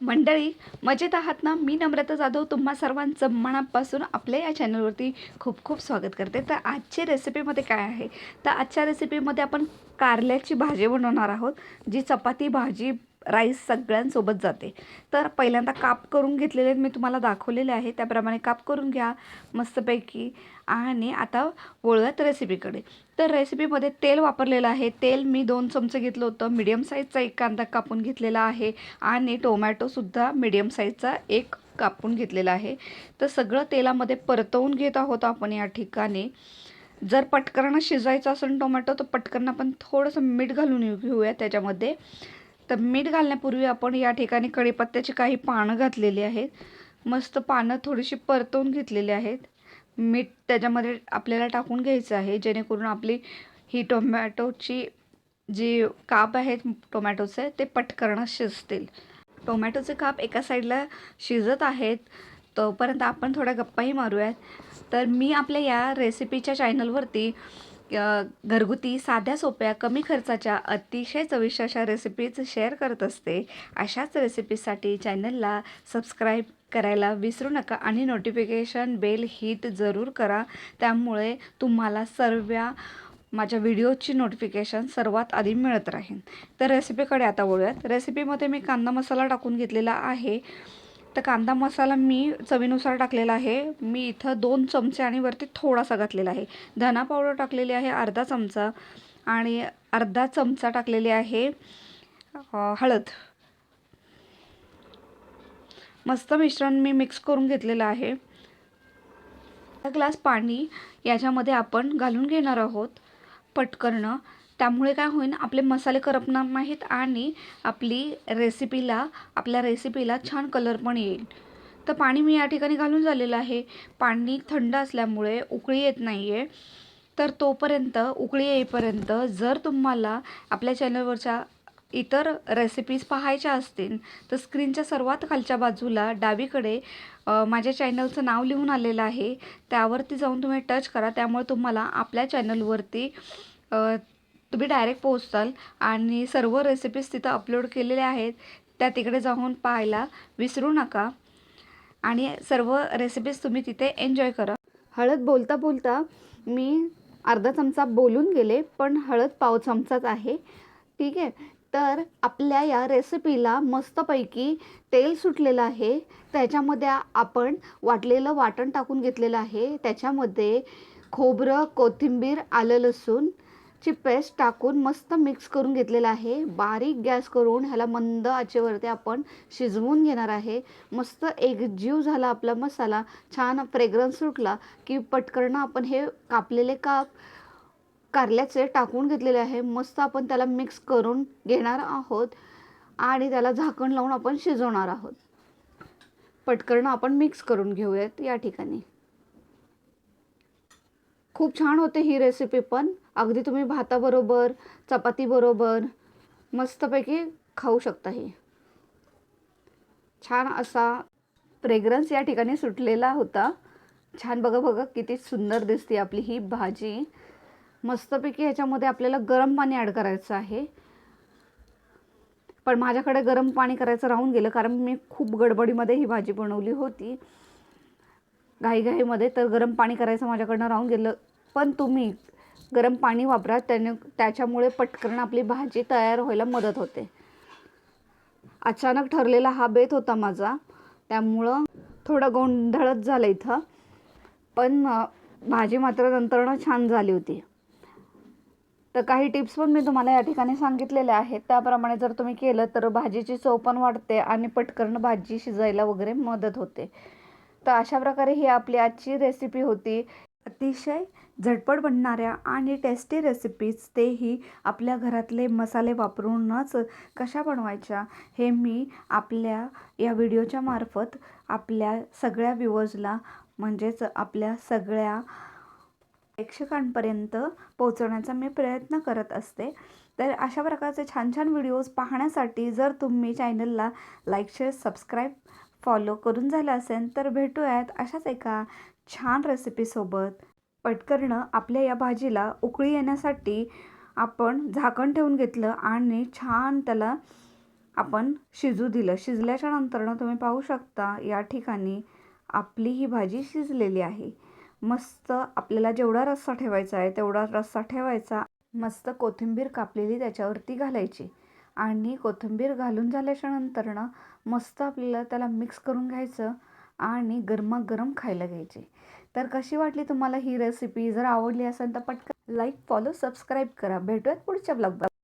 मंडळी मजेत आहात ना? मी नम्रता जाधव तुम्हा सर्वांचं मनापासून आपल्या या चॅनलवरती खूप खूप स्वागत करते. तर आजच्या रेसिपीमध्ये काय आहे? तर आजच्या रेसिपीमध्ये आपण कारल्याची भाजी बनवणार आहोत जी चपाती भाजी राईस सगळ्यांसोबत जाते. तर पहिल्यांदा काप करून घेतलेले मी तुम्हाला दाखवलेले आहे. त्याप्रमाणे काप करून घ्या मस्तपैकी. आणि आता वळूयात रेसिपीकडे. तर रेसिपीमध्ये तेल वापरलेलं आहे. तेल मी दोन चमचे घेतलं होतं. मीडियम साईजचा एक कांदा कापून घेतलेला आहे. आणि टोमॅटोसुद्धा मिडियम साईजचा एक कापून घेतलेला आहे. तर सगळं तेलामध्ये परतवून घेत आहोत आपण या ठिकाणी. जर पटकरणं शिजायचं असेल टोमॅटो तर पटकन आपण थोडंसं मीठ घालून घेऊया त्याच्यामध्ये. तर मीठ घालण्यापूर्वी आपण या ठिकाणी कढीपत्त्याची काही पानं घातलेली आहेत. मस्त पानं थोडीशी परतवून घेतलेली आहेत. मीठ त्याच्यामध्ये आपल्याला टाकून घ्यायचं आहे जेणेकरून आपली ही टोमॅटोची जी काप आहेत टोमॅटोचे ते पटकन शिजतील. टोमॅटोचे काप एका साईडला शिजत आहेत. तोपर्यंत आपण थोड्या गप्पाही मारूयात. तर मी आपल्या या रेसिपीच्या चॅनलवरती घरगुती साध्या सोप्या कमी खर्चाच्या अतिशय चविष्ट अशा रेसिपीज शेअर करत असते. अशाच रेसिपीसाठी चॅनलला सबस्क्राईब करायला विसरू नका आणि नोटिफिकेशन बेल हिट जरूर करा. त्यामुळे तुम्हाला सर्व माझ्या व्हिडिओची नोटिफिकेशन सर्वात आधी मिळत राहील तर रेसिपीकडे आता वळूयात. रेसिपीमध्ये मी कांदा मसाला टाकून घेतलेला आहे. तर कांदा मसाला मी चवीनुसार टाकलेला आहे. मी इथं दोन चमचे आणि वरती थोडासा घातलेला आहे. धना पावडर टाकलेली आहे अर्धा चमचा आणि अर्धा चमचा टाकलेली आहे हळद. मस्त मिश्रण मी मिक्स करून घेतलेलं आहे. ग्लास पाणी याच्यामध्ये आपण घालून घेणार आहोत पटकरणं. त्यामुळे काय होईन आपले मसाले करपणार नाहीत आणि आपली रेसिपीला आपल्या रेसिपीला छान कलर पण येईल. तर पाणी मी या ठिकाणी घालून झालेलं आहे. पाणी थंड असल्यामुळे उकळी येत नाही आहे तर तोपर्यंत उकळी येईपर्यंत जर तुम्हाला आपल्या चॅनलवरच्या इतर रेसिपीज पाहायच्या असतील तर स्क्रीनच्या सर्वात खालच्या बाजूला डावीकडे माझ्या चॅनलचं नाव लिहून आलेलं आहे. त्यावरती जाऊन तुम्ही टच करा. त्यामुळे तुम्हाला आपल्या चॅनलवरती तुम्ही डायरेक्ट पोहोचाल आणि सर्व रेसिपीज तिथं अपलोड केलेल्या आहेत. त्या तिकडे जाऊन पाहायला विसरू नका. आणि सर्व रेसिपीज तुम्ही तिथे एन्जॉय करा. हळद बोलता बोलता मी अर्धा चमचा बोलून गेले पण हळद पाव चमचाच आहे. ठीक आहे? तर आपल्या या रेसिपीला मस्तपैकी तेल सुटलेलं आहे. त्याच्यामध्ये आपण वाटलेलं वाटण टाकून घेतलेलं आहे. त्याच्यामध्ये खोबरं कोथिंबीर आलं लसूण ची पेस्ट टाकून मस्त मिक्स करून घेतलेलं आहे. बारीक गॅस करून ह्याला मंद आचेवरती आपण शिजवून घेणार आहे. मस्त एकजीव झाला आपला मसाला. छान फ्रेग्रन्स सुटला की पटकन आपण हे कापलेले काप कारल्याचे टाकून घेतलेले आहे. मस्त आपण त्याला मिक्स करून घेणार आहोत आणि त्याला झाकण लावून आपण शिजवणार आहोत. पटकरणं आपण मिक्स करून घेऊयात या ठिकाणी. खूप छान होते ही रेसिपी पण. अगदी तुम्ही भाताबरोबर चपातीबरोबर मस्तपैकी खाऊ शकता हे. छान असा फ्रेग्रन्स या ठिकाणी सुटलेला होता. छान बघा बघा किती सुंदर दिसते आपली ही भाजी. मस्तपैकी ह्याच्यामध्ये आपल्याला गरम पाणी ॲड करायचं आहे. पण माझ्याकडे गरम पाणी करायचं राहून गेलं कारण मी खूप गडबडीमध्ये ही भाजी बनवली होती. घाईघाईमध्ये तर गरम पाणी करायचं माझ्याकडनं राहून गेलं. पण तुम्ही गरम पाणी वापरा त्याने त्याच्यामुळे पटकन आपली भाजी तयार व्हायला मदत होते. अचानक ठरलेला हा बेत होता माझा. त्यामुळं थोडं गोंधळच झालं इथं. पण भाजी मात्र नंतरनं छान झाली होती. तर काही टिप्स पण मी तुम्हाला या ठिकाणी सांगितलेल्या आहेत. त्याप्रमाणे जर तुम्ही केलं तर भाजीची चव पण वाढते आणि पटकन भाजी शिजायला वगैरे मदत होते. तर अशा प्रकारे ही आपली आजची रेसिपी होती. अतिशय झटपट बनणाऱ्या आणि टेस्टी रेसिपीज तेही आपल्या घरातले मसाले वापरूनच कशा बनवायच्या हे मी आपल्या या व्हिडिओच्या मार्फत आपल्या सगळ्या व्ह्युअर्सला म्हणजेच आपल्या सगळ्या प्रेक्षकांपर्यंत पोहोचवण्याचा मी प्रयत्न करत असते. तर अशा प्रकारचे छान छान व्हिडिओज पाहण्यासाठी जर तुम्ही चॅनलला लाईक शेअर सबस्क्राईब फॉलो करून झालं असेल तर भेटूयात अशाच एका छान रेसिपीसोबत पटकरणं आपल्या या भाजीला उकळी येण्यासाठी आपण झाकण ठेवून घेतलं आणि छान त्याला आपण शिजू दिलं. शिजल्याच्या नंतरनं तुम्ही पाहू शकता या ठिकाणी आपली ही भाजी शिजलेली आहे. मस्त आपल्याला जेवढा रस्सा ठेवायचा आहे तेवढा रस्सा ठेवायचा. मस्त कोथिंबीर कापलेली त्याच्यावरती घालायची. आणि कोथिंबीर घालून झाल्याच्या नंतरनं मस्त आपल्याला त्याला मिक्स करून घ्यायचं आणि गरमागरम खायला घ्यायचे. तर कशी वाटली तुम्हाला ही रेसिपी जर आवडली असेल तर पटकन लाईक फॉलो सबस्क्राईब करा. भेटूयात पुढच्या ब्लॉग